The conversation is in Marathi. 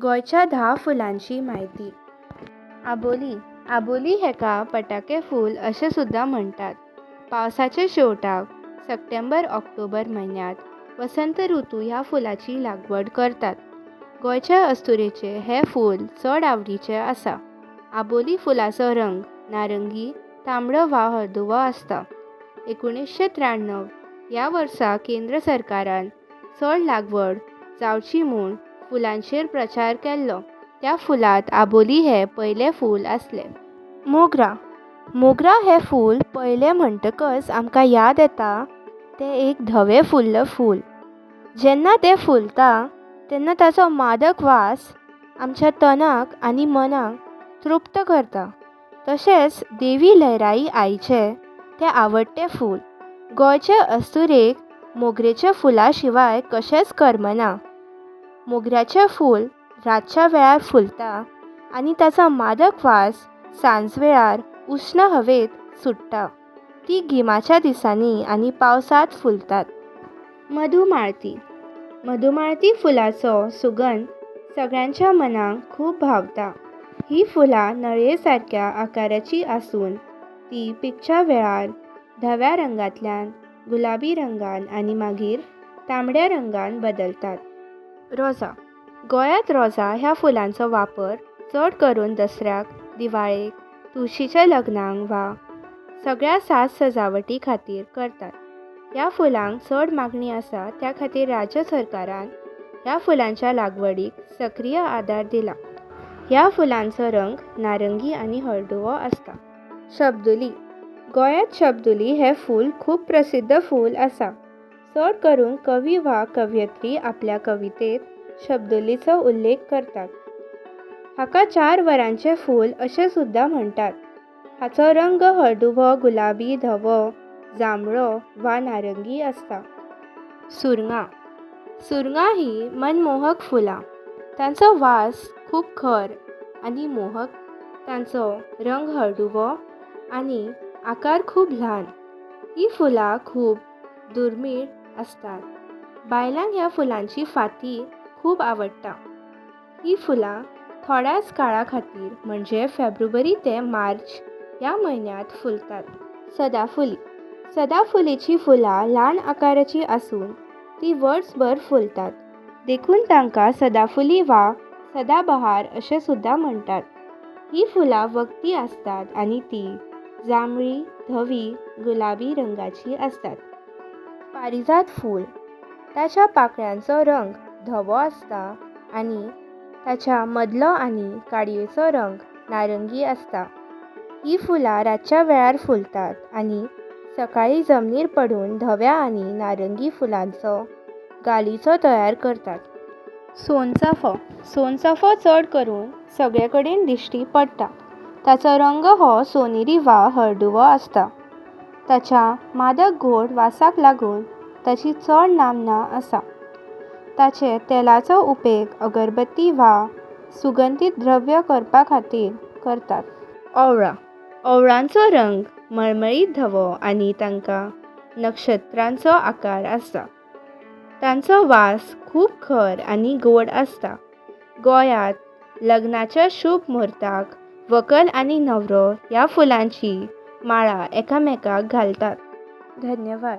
गोंयच्या धा फुलांची म्हायती आबोली आबोली हेका पटाके फूल अशें सुद्दां म्हणटात पावसाच्या शेवटाक सप्टेंबर ऑक्टोबर म्हयन्यांत वसंत ऋतू ह्या फुलाची लागवड करतात. गोंयच्या अस्तुरेचें हें फूल चड आवडीचें आसा. आबोली फुलाचो रंग नारंगी तांबडो वा हळदुवो आसता. एकुणीशे त्र्याण्णव ह्या वर्सा केंद्र सरकारान चड लागवड जावची म्हूण फुलांचेर प्रचार केल्लो. त्या फुलांत आबोली हें पयलें फूल आसलें. मोगरा. मोगरा हें फूल पयलें म्हणटकच आमकां याद येता तें एक धवें फुल्ल फूल. जेन्ना तें फुलता तेन्ना ताचो मादक वास आमच्या तनाक आनी मनाक तृप्त करता. तशेंच देवी लहराई आईचें तें आवडटें फूल. गोंयचे अस्तुरेक मोगरेच्या फुला शिवाय कशेंच करमना मोगऱ्याचें फूल रातच्या वेळार फुलता आनी ताचो मादक वास सांज वेळार उश्ण हवेंत सुट्टा ती गिमाच्या दिसांनी आनी पावसांत फुलतात. मधुमाळती. मधुमाळती फुलाचो सुगंध सगळ्यांच्या मनाक खूब भावता. ही फुलां नळये सारक्या आकाराची आसून ती पिकच्या वेळार धव्या रंगांतल्यान गुलाबी रंगान आनी मागीर तांबड्या रंगान बदलतात. रोजां. गोंयांत रोजां ह्या फुलांचो वापर चड करून दसऱ्याक दिवाळेक तुळशीच्या लग्नाक वा सगळ्या साज सजावटी खातीर करतात. ह्या फुलांक चड मागणी आसा त्या खातीर राज्य सरकारान ह्या फुलांच्या लागवडीक सक्रीय आदार दिला. ह्या फुलांचो रंग नारंगी आनी हळदुवो आसता. शब्दुली. गोंयांत शब्दुली हें फूल खूब प्रसिद्ध फूल आसा. चड करून कवी वा कवयित्री आपल्या कवितेंत शब्दोलीचो उल्लेख करतात. हाका चार वरांचें फूल अशें सुद्दां म्हणटात हाचो रंग हळदुवो गुलाबी धवो जांबळो वा नारंगी आसता सुरंगां. सुरंगां हीं मनमोहक फुलां. तांचो वास खूब खर आनी मोहक. तांचो रंग हळदुवो आनी आकार खूब ल्हान. ही फुलां खूब दुर्मीळ आसतात बायलांक ह्या फुलांची फाती खूब आवडटा हीं फुलां थोड्याच काळा खातीर म्हणजे फेब्रुवारी ते मार्च ह्या म्हयन्यांत फुलतात. सदाफुली. सदाफुलीची फुलां ल्हान आकाराची आसून तीं वर्सभर फुलतात. देखून तांकां सदाफुली वा सदाबहार अशें सुद्दां म्हणटात हीं फुलां वखदी आसतात आनी तीं जांबळी धवी गुलाबी रंगाची आसतात पारिजात फूल. ताच्या पाकळ्यांचो रंग धवो आसता आनी ताच्या मदलो आनी काडयेचो रंग नारंगी आसता हीं फुलां रातच्या वेळार फुलतात आनी सकाळीं जमनीर पडून धव्या आनी नारंगी फुलांचो गालिचो तयार करतात. सोनचाफो सोनचाफो चड करून सगळे कडेन दिश्टी पडटा. ताचो रंग हो सोनेरी वा हळदुवो आसता ताच्या मादक गोड वासाक लागून ताची चड नामना आसा ताचे तेलाचो उपेग अगरबत्ती वा सुगंधीत द्रव्य करपा खातीर करतात. ओंवळां ओंवळांचो रंग मळमळीत धवो आनी तांकां नक्षत्रांचो आकार आसता तांचो वास खूब खर आनी गोड आसता गोंयांत लग्नाच्या शुभ म्हूर्ताक व्हंकल आनी न्हवरो ह्या फुलांची माळा एकामेकाक घालतात. धन्यवाद.